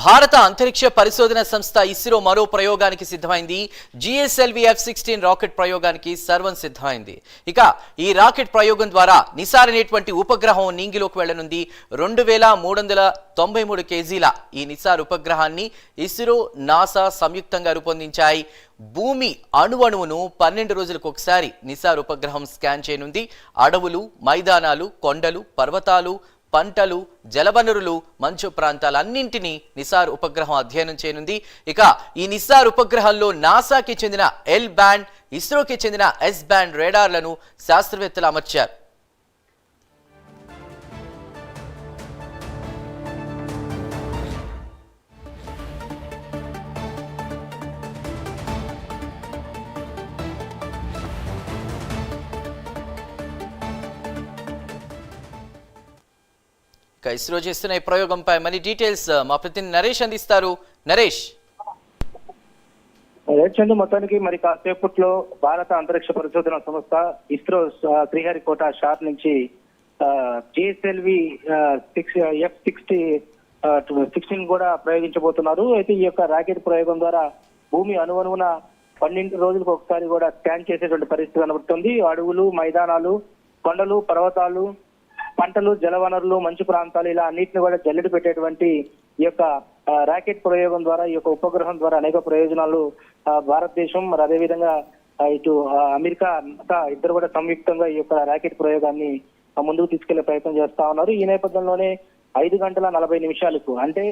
భారత అంతరిక్ష పరిశోధన సంస్థ ఇస్రో మరో ప్రయోగానికి సిద్ధమైంది. జిఎస్ఎల్వి ఎఫ్ సిక్స్టీన్ రాకెట్ ప్రయోగానికి సర్వం సిద్ధమైంది. ఇక ఈ రాకెట్ ప్రయోగం ద్వారా నిసార్ అనేటువంటి ఉపగ్రహం నీంగిలోకి వెళ్ళనుంది రెండు వేల మూడు వందల తొంభై మూడు కేజీల ఈ నిసార్ ఉపగ్రహాన్ని ఇస్రో నాసా సంయుక్తంగా రూపొందించాయి. భూమి అణువణువును పన్నెండు రోజులకు ఒకసారి నిసార్ ఉపగ్రహం స్కాన్ చేయనుంది. అడవులు మైదానాలు కొండలు పర్వతాలు పంటలు జలవనరులు మంచు ప్రాంతాలన్నింటినీ నిసార్ ఉపగ్రహం అధ్యయనం చేయనుంది. ఇక ఈ నిసార్ ఉపగ్రహంలో నాసాకి చెందిన ఎల్ బ్యాండ్ ఇస్రోకి చెందిన ఎస్ బ్యాండ్ రేడార్లను శాస్త్రవేత్తలు అమర్చారు. ఇక ఇస్రో చేస్తున్న ఈ ప్రయోగంపై మరి డీటెయిల్స్ మా ప్రతినిధి నరేష్ అందిస్తారు. నరేష్. చందు మొత్తానికి మరి కాసేపట్లో భారత అంతరిక్ష పరిశోధన సంస్థ ఇస్రో శ్రీహరికోట షార్ నుంచి GSLV six F sixty sixteen కూడా ప్రయోగించబోతున్నారు. అయితే ఈ యొక్క రాకెట్ ప్రయోగం ద్వారా భూమి అనువనువున పన్నెండు రోజులకు ఒకసారి కూడా స్కాన్ చేసేటువంటి పరిస్థితి కనబడుతుంది. అడవులు మైదానాలు కొండలు పర్వతాలు పంటలు జలవనరులు మంచు ప్రాంతాలు ఇలా అన్నింటిని కూడా జల్లెడు పెట్టేటువంటి ఈ యొక్క రాకెట్ ప్రయోగం ద్వారా ఈ యొక్క ఉపగ్రహం ద్వారా అనేక ప్రయోజనాలు ఆ, భారతదేశం మరి అదేవిధంగా ఇటు అమెరికా ఇద్దరు కూడా సంయుక్తంగా ఈ యొక్క రాకెట్ ప్రయోగాన్ని ముందుకు తీసుకెళ్ళే ప్రయత్నం చేస్తా ఉన్నారు. ఈ నేపథ్యంలోనే ఐదు గంటల నలభై నిమిషాలకు అంటే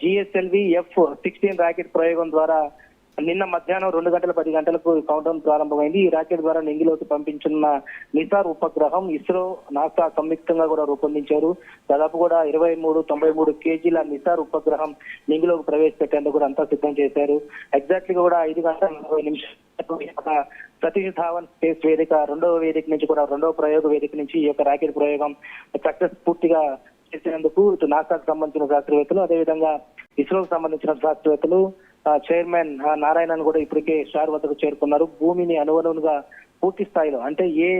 జిఎస్ఎల్వి ఎఫ్ సిక్స్టీన్ రాకెట్ ప్రయోగం ద్వారా నిన్న మధ్యాహ్నం రెండు గంటల పది గంటలకు కౌంటౌన్ డౌన్ ప్రారంభమైంది. ఈ రాకెట్ ద్వారా నింగిలోకి పంపించిన నిసార్ ఉపగ్రహం ఇస్రో నాసా సంయుక్తంగా కూడా రూపొందించారు. దాదాపు కూడా ఇరవై మూడు తొంభై మూడు కేజీల నిసార్ ఉపగ్రహం నింగిలోకి ప్రవేశపెట్టేందుకు కూడా అంతా సిద్ధం చేశారు. ఎగ్జాక్ట్లీ కూడా ఐదు గంటల నలభై నిమిషాలు యొక్క సతీష్ ధావన్ స్పేస్ వేదిక రెండవ వేదిక నుంచి కూడా రెండవ ప్రయోగ వేదిక నుంచి ఈ యొక్క రాకెట్ ప్రయోగం సక్సెస్ పూర్తిగా చేసేందుకు ఇటు నాసాకు సంబంధించిన శాస్త్రవేత్తలు అదేవిధంగా ఇస్రోకు సంబంధించిన శాస్త్రవేత్తలు చైర్మన్ ఆ, నారాయణన్ కూడా ఇప్పటికే స్టార్ వద్దకు చేరుకున్నారు. భూమిని అనువనువుగా పూర్తి స్థాయిలో అంటే ఏ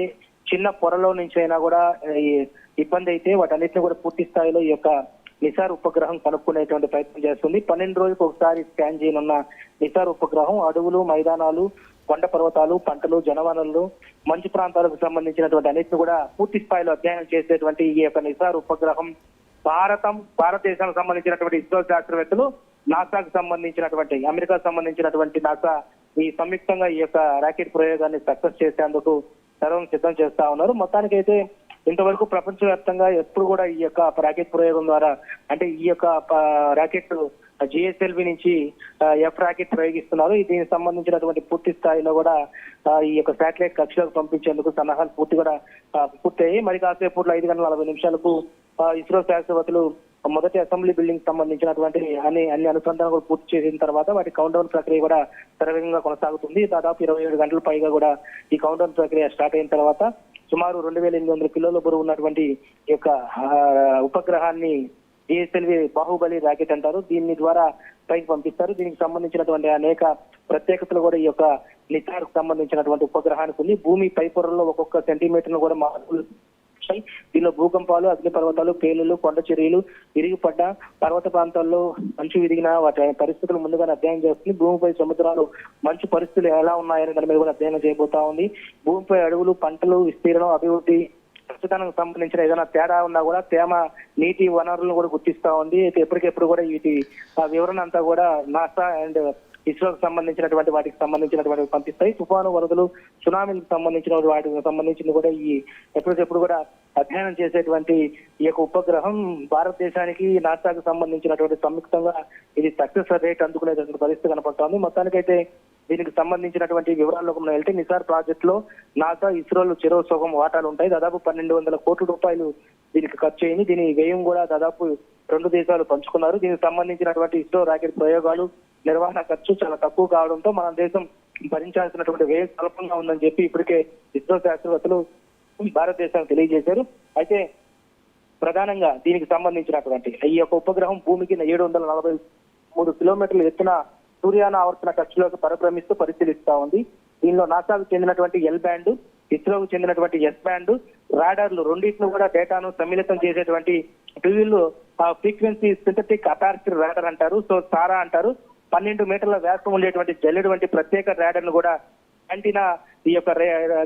చిన్న పొరలో నుంచి అయినా కూడా ఇబ్బంది అయితే వాటన్నిటిని కూడా పూర్తి స్థాయిలో ఈ యొక్క నిసార్ ఉపగ్రహం కనుక్కునేటువంటి ప్రయత్నం చేస్తుంది. పన్నెండు రోజులకు ఒకసారి స్కాన్ చేయనున్న నిసార్ ఉపగ్రహం అడవులు మైదానాలు కొండ పర్వతాలు పంటలు జనవనరులు మంచు ప్రాంతాలకు సంబంధించినటువంటి అన్నిటిని కూడా పూర్తి స్థాయిలో అధ్యయనం చేసేటువంటి ఈ యొక్క నిసార్ ఉపగ్రహం భారతం భారతదేశానికి సంబంధించినటువంటి ఇస్రో శాస్త్రవేత్తలు నాసాకు సంబంధించినటువంటి అమెరికా సంబంధించినటువంటి నాసా ఈ సంయుక్తంగా ఈ యొక్క రాకెట్ ప్రయోగాన్ని సక్సెస్ చేసేందుకు సర్వం సిద్ధం చేస్తా ఉన్నారు. మొత్తానికైతే ఇంతవరకు ప్రపంచవ్యాప్తంగా ఎప్పుడు కూడా ఈ యొక్క రాకెట్ ప్రయోగం ద్వారా అంటే ఈ యొక్క రాకెట్ జిఎస్ఎల్వి నుంచి ఎఫ్ రాకెట్ ప్రయోగిస్తున్నారు. దీనికి సంబంధించినటువంటి పూర్తి స్థాయిలో కూడా ఈ యొక్క శాటిలైట్ కక్షలకు పంపించేందుకు సన్నాహాలు పూర్తి కూడా పూర్తయ్యాయి. మరి కాసేపట్లో ఐదు గంటల నలభై నిమిషాలకు ఇస్రో శాస్త్రవేత్తలు మొదటి అసెంబ్లీ బిల్డింగ్ సంబంధించినటువంటి అన్ని అన్ని అనుసంధానం కూడా పూర్తి చేసిన తర్వాత వాటి కౌంట్ డౌన్ ప్రక్రియ కూడా శరవేగంగా కొనసాగుతుంది. దాదాపు ఇరవై ఏడు గంటల పైగా కూడా ఈ కౌంట్ డౌన్ ప్రక్రియ స్టార్ట్ అయిన తర్వాత సుమారు రెండు వేల ఎనిమిది వందల కిలోల బరువు ఉన్నటువంటి ఈ యొక్క ఉపగ్రహాన్ని డిఎస్ఎల్వి బాహుబలి రాకెట్ అంటారు. దీని ద్వారా పైకి పంపిస్తారు. దీనికి సంబంధించినటువంటి అనేక ప్రత్యేకతలు కూడా ఈ యొక్క నిసార్ సంబంధించినటువంటి ఉపగ్రహానికి ఉంది. భూమి పై పొరల్లో ఒక్కొక్క సెంటీమీటర్ కూడా మార్పులు వచ్చాయి. దీనిలో భూకంపాలు అగ్నిపర్వతాలు పేలులు కొండ చర్యలు విరిగిపడ్డ పర్వత ప్రాంతాల్లో మంచు విరిగిన వాటి పరిస్థితులు ముందుగానే అధ్యయనం చేస్తుంది. భూమిపై సముద్రాలు మంచు పరిస్థితులు ఎలా ఉన్నాయని దాని మీద కూడా అధ్యయనం చేయబోతా ఉంది. భూమిపై అడవులు పంటలు విస్తీర్ణం అభివృద్ధి ప్రస్తుతానికి సంబంధించిన ఏదైనా తేడా ఉన్నా కూడా తేమ నీటి వనరులను కూడా గుర్తిస్తా ఉంది. అయితే ఎప్పటికెప్పుడు కూడా వీటి ఆ వివరణ అంతా కూడా నాసా అండ్ ఇస్రోకి సంబంధించినటువంటి వాటికి సంబంధించినటువంటి పంపిస్తాయి. తుఫాను వరదలు సునామీలకు సంబంధించిన వాటికి సంబంధించింది కూడా ఈ ఎప్పటికెప్పుడు కూడా అధ్యయనం చేసేటువంటి ఈ యొక్క ఉపగ్రహం భారతదేశానికి నాసాకు సంబంధించినటువంటి సంయుక్తంగా ఇది సక్సెస్ రేట్ అందుకునేటువంటి పరిస్థితి కనపడుతోంది. మొత్తానికైతే దీనికి సంబంధించినటువంటి వివరాల్లోకి మనం వెళ్తే నిసార్ ప్రాజెక్ట్లో నాసా ఇస్రోలు చెరువు సగం వాటాలు ఉంటాయి. దాదాపు పన్నెండు వందల కోట్ల రూపాయలు దీనికి ఖర్చు అయింది. దీని వ్యయం కూడా దాదాపు రెండు దేశాలు పంచుకున్నారు. దీనికి సంబంధించినటువంటి ఇస్రో రాకెట్ ప్రయోగాలు నిర్వహణ ఖర్చు చాలా తక్కువ కావడంతో మన దేశం భరించాల్సినటువంటి వ్యయం స్వల్పంగా ఉందని చెప్పి ఇప్పటికే ఇస్రో శాస్త్రవేత్తలు భారతదేశానికి తెలియజేశారు. అయితే ప్రధానంగా దీనికి సంబంధించినటువంటి ఈ యొక్క ఉపగ్రహం భూమికి ఏడు వందల నలభై మూడు కిలోమీటర్ల ఎత్తున సూర్యాన ఆవర్తన ఖర్చులోకి పరిభ్రమిస్తూ పరిశీలిస్తా ఉంది. దీనిలో నాసాకు చెందినటువంటి ఎల్ బ్యాండ్ ఇస్రోకు చెందినటువంటి ఎస్ బ్యాండ్ రాడార్లు రెండింటిని కూడా డేటాను సమ్మిళితం చేసేటువంటి ట్యూబుల్ ఫ్రీక్వెన్సీ సింథటిక్ అపార్చర్ రాడర్ అంటారు. సో సారా అంటారు. పన్నెండు మీటర్ల వ్యాసం ఉండేటువంటి జల్లెడు వంటి ప్రత్యేక ను కూడా యాంటీనా ఈ యొక్క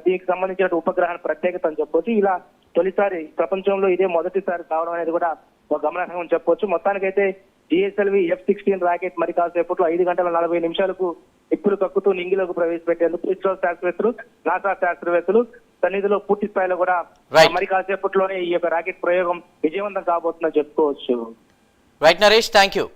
దీనికి సంబంధించిన ఉపగ్రహాన్ని ప్రత్యేకత అని చెప్పొచ్చు. ఇలా తొలిసారి ప్రపంచంలో ఇదే మొదటిసారి కావడం అనేది కూడా ఒక గమనార్హం అని చెప్పొచ్చు. మొత్తానికైతే జిఎస్ఎల్వి ఎఫ్ సిక్స్టీన్ రాకెట్ మరి కాసేపట్లో ఐదు గంటల నలభై నిమిషాలకు ఇప్పుడు కక్కుతూ నింగిలోకి ప్రవేశపెట్టేందుకు ఇస్రో శాస్త్రవేత్తలు నాసా శాస్త్రవేత్తలు సన్నిధిలో పూర్తి స్థాయిలో కూడా. మరి కాసేపట్లోనే ఈ యొక్క రాకెట్ ప్రయోగం విజయవంతం కాబోతుందని చెప్పుకోవచ్చు. Right Naresh thank you